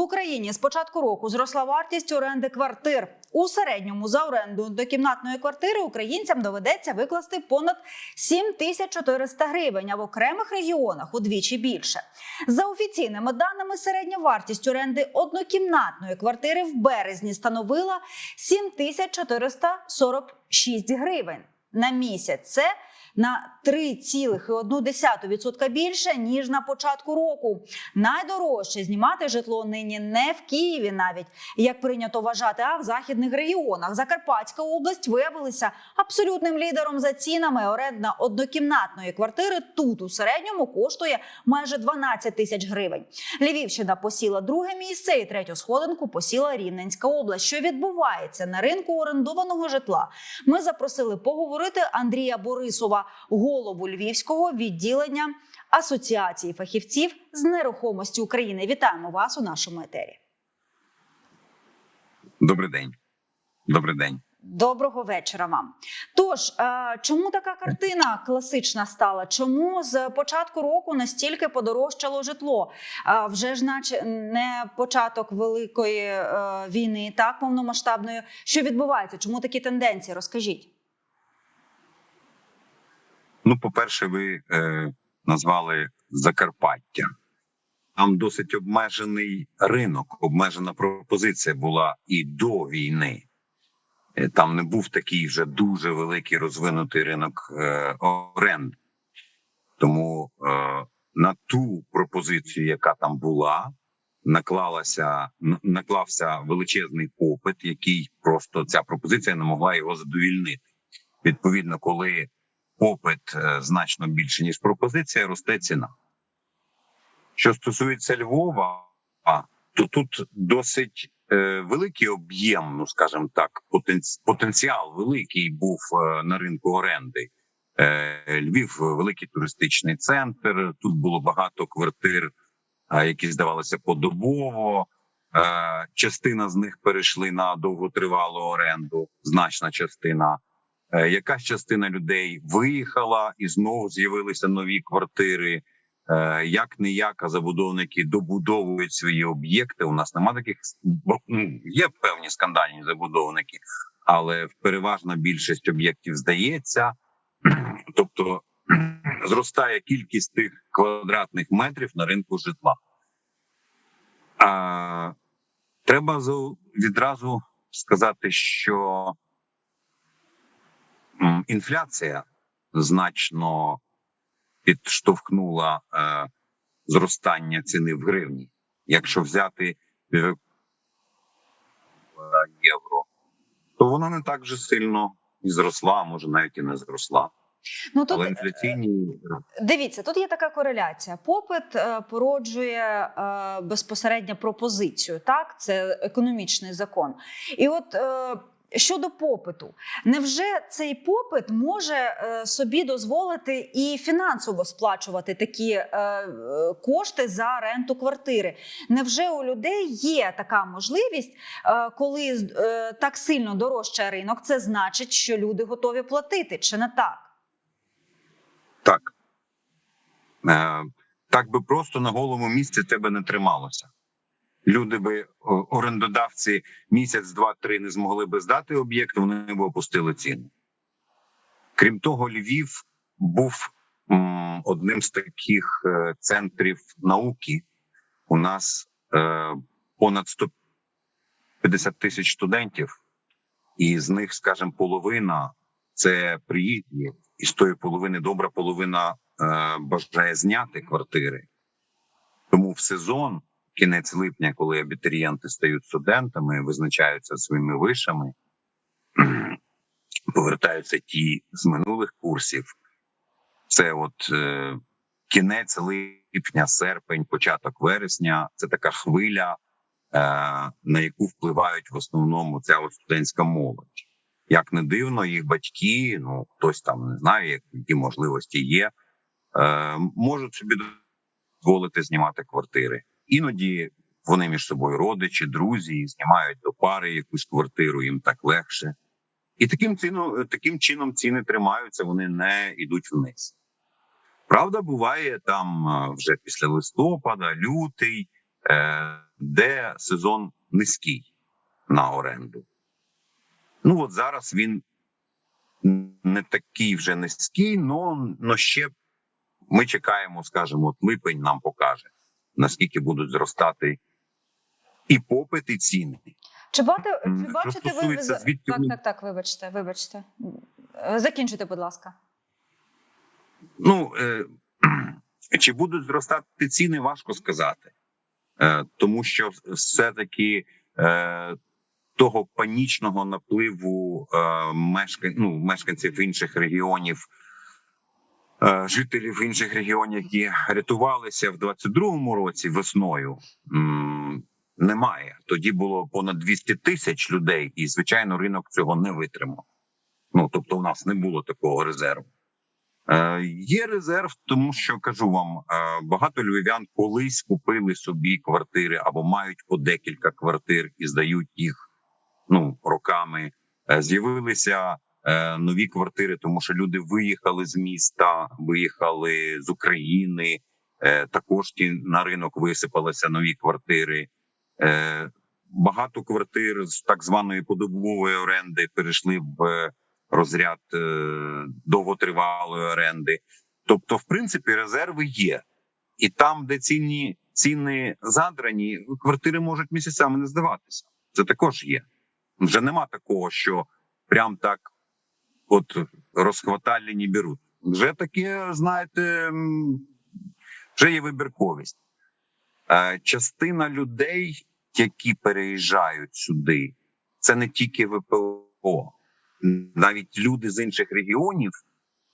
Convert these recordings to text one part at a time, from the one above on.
Україні з початку року зросла вартість оренди квартир. У середньому за оренду однокімнатної квартири українцям доведеться викласти понад 7400 гривень, а в окремих регіонах удвічі більше. За офіційними даними, середня вартість оренди однокімнатної квартири в березні становила 7446 гривень на місяць. Це на 3,1% більше ніж на початку року. Найдорожче знімати житло нині не в Києві, навіть як прийнято вважати, а в західних регіонах. Закарпатська область виявилася абсолютним лідером за цінами. Орендна однокімнатної квартири тут у середньому коштує майже 12 тисяч гривень. Львівщина посіла друге місце і третю сходинку посіла Рівненська область. Що відбувається на ринку орендованого житла? Ми запросили поговорити Андрія Борисова, голову львівського відділення Асоціації фахівців з нерухомості України. Вітаємо вас у нашому етері. Добрий день. Добрий день. Доброго вечора вам. Тож, е, чому така картина класична стала? Чому з початку року настільки подорожчало житло? Е, Вже ж, наче не початок великої е, війни, так повномасштабної. Що відбувається? Чому такі тенденції? Розкажіть. Ну, по-перше, ви е, назвали Закарпаття. Там досить обмежений ринок, обмежена пропозиція була і до війни. Е, Там не був такий вже дуже великий розвинутий ринок е, оренди. Тому е, на ту пропозицію, яка там була, наклалася наклався величезний попит, який просто ця пропозиція не могла його задовільнити. Відповідно, коли попит е, значно більше ніж пропозиція, росте ціна. Що стосується Львова, то тут досить е, великий об'єм, ну скажімо так, потенціал великий був е, на ринку оренди. Львів великий туристичний центр. Тут було багато квартир, які здавалися подобово. Частина з них перейшли на довготривалу оренду, значна частина. Е, Якась частина людей виїхала і знову з'явилися нові квартири. Е, Як не як, а забудовники добудовують свої об'єкти. У нас нема таких ну, є певні скандальні забудовники, але переважна більшість об'єктів здається. Тобто зростає кількість тих квадратних метрів на ринку житла. А, треба відразу сказати, що інфляція значно підштовхнула е, зростання ціни в гривні. Якщо взяти е, євро, то вона не так же сильно і зросла, а може навіть і не зросла. Ну тут Але інфляційні Дивіться, тут є така кореляція. Попит е, породжує е, безпосередньо пропозицію. Так, це економічний закон. І от е, щодо попиту, невже цей попит може е, собі дозволити і фінансово сплачувати такі е, е, кошти за ренту квартири? Невже у людей є така можливість, коли так сильно дорожчає ринок, це значить, що люди готові платити, чи не так? Так. Так би просто на голому місці тебе не трималося. Люди би, орендодавці, місяць, два, три не змогли би здати об'єкт, вони б опустили ціну. Крім того, Львів був м, одним з таких е, центрів науки. У нас е, понад 150 тисяч студентів, і з них, скажімо, половина це приїзді, і з тої половини добра половина е, бажає зняти квартири. Тому в сезон, кінець липня, коли абітурієнти стають студентами, визначаються своїми вишами, повертаються ті з минулих курсів. Це от е, кінець липня, серпень, початок вересня. Це така хвиля, е, на яку впливають в основному ця от студентська молодь. Як не дивно, їх батьки, ну хтось там не знає, які можливості є, е, можуть собі дозволити знімати квартири. Іноді вони між собою родичі, друзі, і знімають до пари якусь квартиру, їм так легше. І таким чином, таким чином ціни тримаються, вони не йдуть вниз. Правда, буває там е, вже після листопада, лютий, е, де сезон низький на оренду. Ну от зараз він не такий вже низький, но ще ми чекаємо, скажімо, от липень нам покаже, наскільки будуть зростати і попит, і ціни. Чи М, чи бачите ви звідки так, так, так, вибачте, вибачте. Закінчуйте, будь ласка. Ну е, чи будуть зростати ціни, важко сказати, е, тому що все-таки е, того панічного напливу е, мешкан... ну, мешканців інших регіонів, жителів інших регіонів, які рятувалися в 22-му році весною. Немає тоді було понад 200 тисяч людей, і звичайно, ринок цього не витримав. Ну тобто, у нас не було такого резерву. Е, Є резерв, тому що кажу вам, е, багато львів'ян колись купили собі квартири або мають по декілька квартир і здають їх ну роками. Е, З'явилися е, нові квартири, тому що люди виїхали з міста, виїхали з України. Е, Також на ринок висипалися нові квартири. Е, Багато квартир з так званої подобової оренди перейшли в розряд е, довготривалої оренди. Тобто, в принципі, резерви є, і там, де ціні ціни задрані, квартири можуть місяцями не здаватися. Це також є. Вже нема такого, що прям так, от розхваталі не беруть. Вже таке, знаєте, вже є вибірковість. Е, Частина людей, які переїжджають сюди, це не тільки ВПО навіть люди з інших регіонів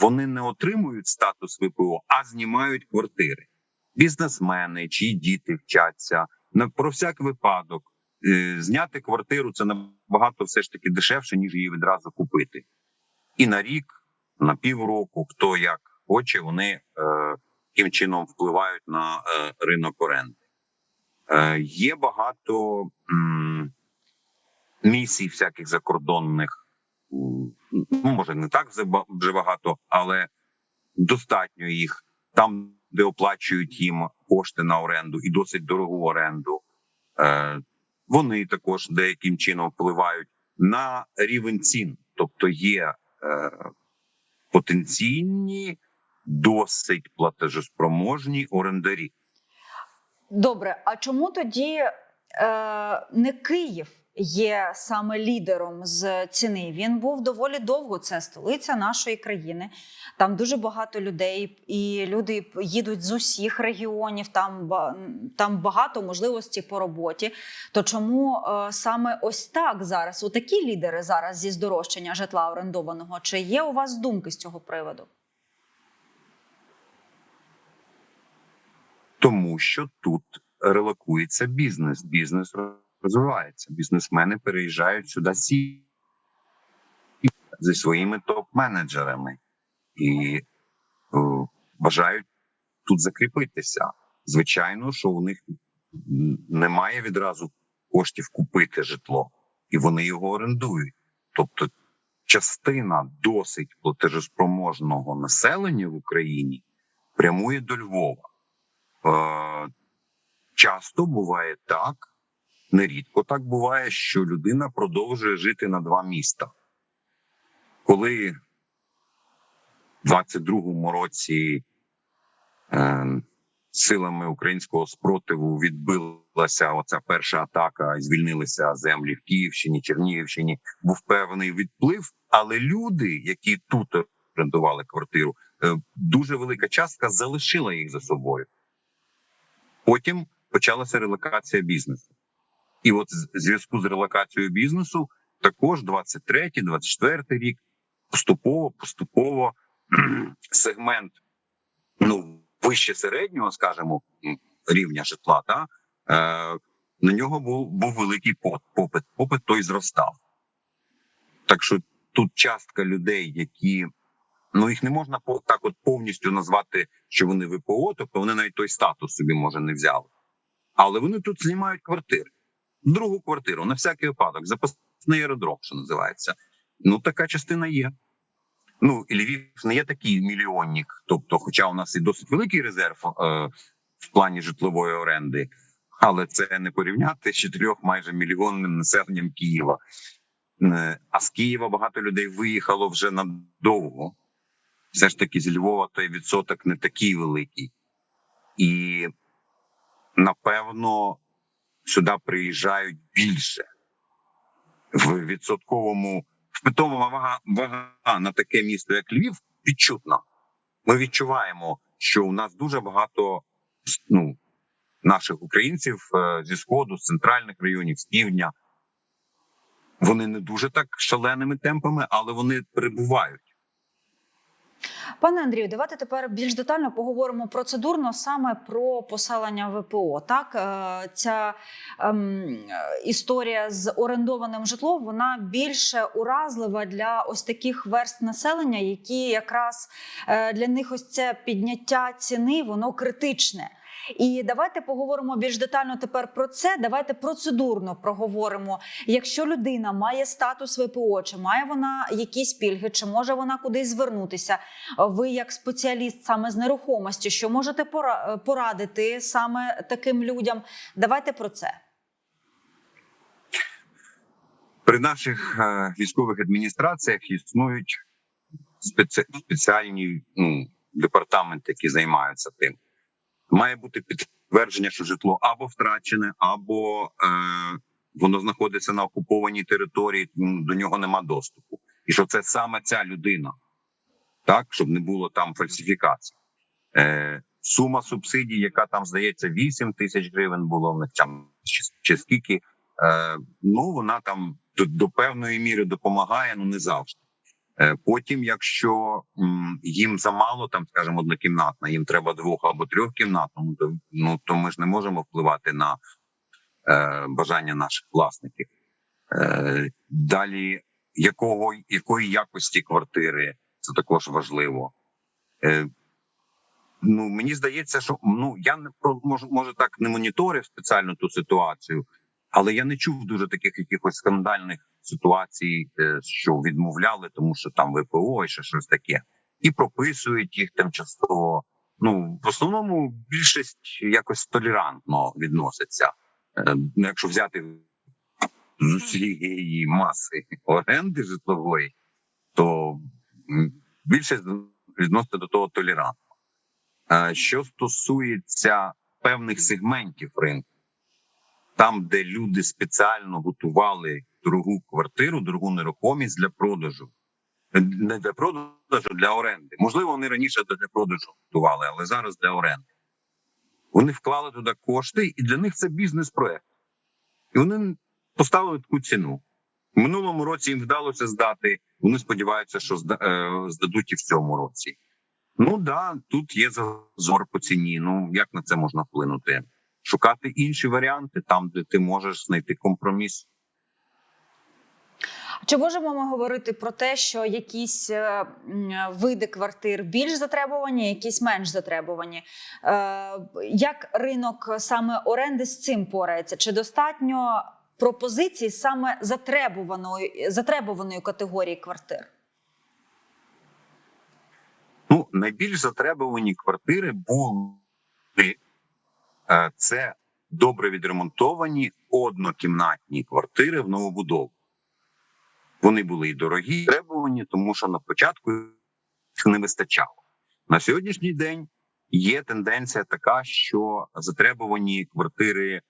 вони не отримують статус ВПО, а знімають квартири. Бізнесмени, чиї діти вчаться про всяк випадок. е, Зняти квартиру це набагато все ж таки дешевше, ніж її відразу купити. І на рік, на півроку, хто як хоче, вони е, таким чином впливають на е, ринок оренди. Е, є багато місій всяких закордонних ну, може не так вже багато, але достатньо їх там, де оплачують їм кошти на оренду і досить дорогу оренду. Вони також деяким чином впливають на рівень цін, тобто є потенційні, досить платежеспроможні орендарі. Добре, а чому тоді е, не Київ є саме лідером з ціни? Він був доволі довго. Це столиця нашої країни. Там дуже багато людей, і люди їдуть з усіх регіонів. Там там багато можливостей по роботі. То чому е, саме ось так зараз? Отакі лідери зараз зі здорожчання житла орендованого? Чи є у вас думки з цього приводу? тому що тут релокується бізнес. Бізнес розвивається. Бізнесмени переїжджають сюди сі зі своїми топ-менеджерами і е, бажають тут закріпитися. Звичайно, що у них немає відразу коштів купити житло, і вони його орендують. Тобто, частина досить платежеспроможного населення в Україні прямує до Львова. Е, часто буває так, нерідко так буває, що людина продовжує жити на два міста. Коли в 22-му році е, силами українського спротиву відбилася оця перша атака і звільнилися землі в Київщині, Чернігівщині, був певний відплив, але люди, які тут орендували квартиру, е, дуже велика частка залишила їх за собою. Потім почалася релокація бізнесу. І от в зв'язку з релокацією бізнесу також 23 24 рік поступово, поступово сегмент ну, вище середнього, скажімо, рівня житла, та, е, на нього був, був великий попит. Попит той зростав. Так що тут частка людей, які ну їх не можна так от повністю назвати, що вони ВПО, тобто вони навіть той статус собі може не взяли. Але вони тут знімають квартири. Другу квартиру на всякий випадок, запасний аеродром, що називається. Ну, така частина є. Ну, і Львів не є такий мільйонник. Тобто, хоча у нас і досить великий резерв е, в плані житлової оренди, Але це не порівняти з чотирьох майже мільйонним населенням Києва. Е, А з Києва багато людей виїхало вже надовго. Все ж таки, з Львова той відсоток не такий великий. І напевно сюди приїжджають більше. В відсотковому в питомому вага, вага на таке місто, як Львів, відчутна. Ми відчуваємо, що у нас дуже багато ну, наших українців е, зі сходу, з центральних районів, з півдня. Вони не дуже так шаленими темпами, але вони прибувають. Пане Андрію, давайте тепер більш детально поговоримо процедурно саме про поселення ВПО. Так, е, ця ем, історія з орендованим житлом вона більше уразлива для ось таких верст населення, які якраз е, для них ось це підняття ціни, воно критичне. І давайте поговоримо більш детально тепер про це. Давайте процедурно проговоримо. Якщо людина має статус ВПО, чи має вона якісь пільги, чи може вона кудись звернутися? Ви, як спеціаліст саме з нерухомості, що можете порадити саме таким людям? Давайте про це. При наших е, військових адміністраціях існують спеці... спеціальні ну, департаменти, які займаються тим. Має бути підтвердження, що житло або втрачене, або е, воно знаходиться на окупованій території, до нього нема доступу. І що це саме ця людина, так щоб не було там фальсифікацій. Е, сума субсидій, яка там здається 8 тисяч гривень, було в них там чи, чи скільки. Е, ну вона там до, до певної міри допомагає, ну не завжди. Е, потім, якщо їм замало, там скажімо, однокімнатна, їм треба двох або трьохкімнатну, ну, то, ну то ми ж не можемо впливати на е, бажання наших власників. Е, далі, якого якої якості квартири, це також важливо. Е, ну мені здається, що ну я не може, може так не моніторив спеціально ту ситуацію, але я не чув дуже таких якихось скандальних ситуацій, е, що відмовляли, тому що там ВПО і ще щось таке, і прописують їх тимчасово. Ну в основному більшість якось толерантно відноситься. Е, ну, Якщо взяти з усієї маси оренди житлової, то більшість відноситься до того толерантно. Е, Що стосується певних сегментів ринку, там, де люди спеціально готували дорогу квартиру, дорогу нерухомість для продажу, не для продажу, для оренди. Можливо, вони раніше для продажу готували, але зараз для оренди. Вони вклали туди кошти, і для них це бізнес-проект. І вони поставили таку ціну. В минулому році їм вдалося здати. Вони сподіваються, що е, здадуть і в цьому році. Ну да, тут є зазор по ціні. Ну як на це можна вплинути? Шукати інші варіанти там, де ти можеш знайти компроміс. Чи можемо ми говорити про те, що якісь е, види квартир більш затребувані, якісь менш затребувані? Е, Як ринок саме оренди з цим порається? Чи достатньо пропозицій саме затребуваної затребуваної категорії квартир? Ну, найбільш затребувані квартири були е, це добре відремонтовані однокімнатні квартири в новобудову. Вони були і дорогі, і затребувані, тому що на початку не вистачало. На сьогоднішній день є тенденція така, що затребувані квартири е,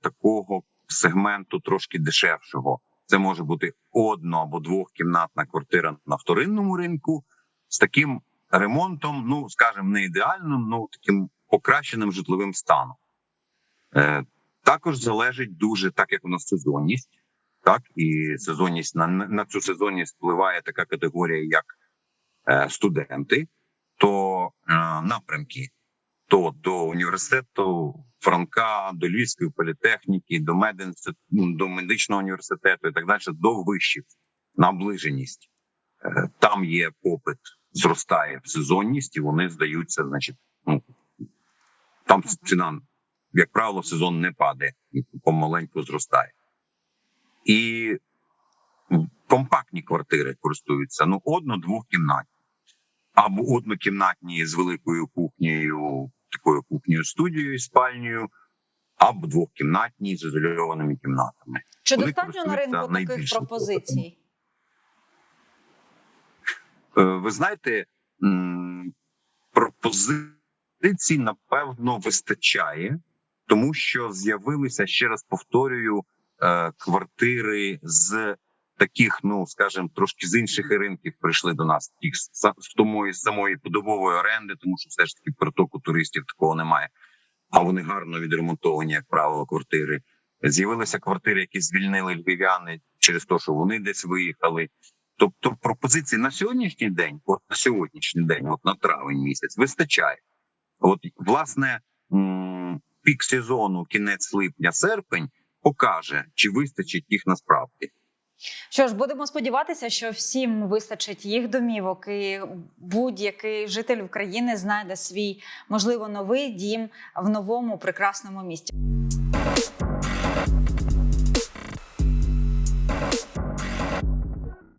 такого сегменту трошки дешевшого. Це може бути одно або двохкімнатна квартира на вторинному ринку з таким ремонтом, ну скажімо, не ідеальним, ну таким покращеним житловим станом. Е, також залежить дуже, так як у нас сезонність, так і сезонність на, на цю сезонність впливає така категорія, як е, студенти, то е, напрямки, то до університету Франка, до Львівської політехніки, до мединститу, до медичного університету і так далі, до вишів, наближеність. Е, Там є попит, зростає в сезонність, і вони здаються, значить, ну там ціна, як правило, сезон не падає, помаленьку зростає. І компактні квартири користуються ну, одно-двохкімнатні. Або однокімнатні з великою кухнею, такою кухнею студією, спальнею, або двохкімнатні з ізольованими кімнатами. Чи Вони достатньо на ринку таких пропозицій? Е, Ви знаєте, пропозицій напевно вистачає, тому що з'явилися ще раз повторюю квартири з таких, ну скажімо, трошки з інших ринків прийшли до нас, тих з з самої подобової оренди, тому що все ж таки притоку туристів такого немає. А вони гарно відремонтовані, як правило, квартири. З'явилися квартири, які звільнили львів'яни через те, що вони десь виїхали. Тобто пропозиції на сьогоднішній день, от на сьогоднішній день, от на травень місяць, вистачає. От власне пік сезону, кінець липня, серпень покаже, чи вистачить їх насправді. Що ж, будемо сподіватися, що всім вистачить їх домівок, і будь-який житель України знайде свій можливо новий дім в новому прекрасному місті.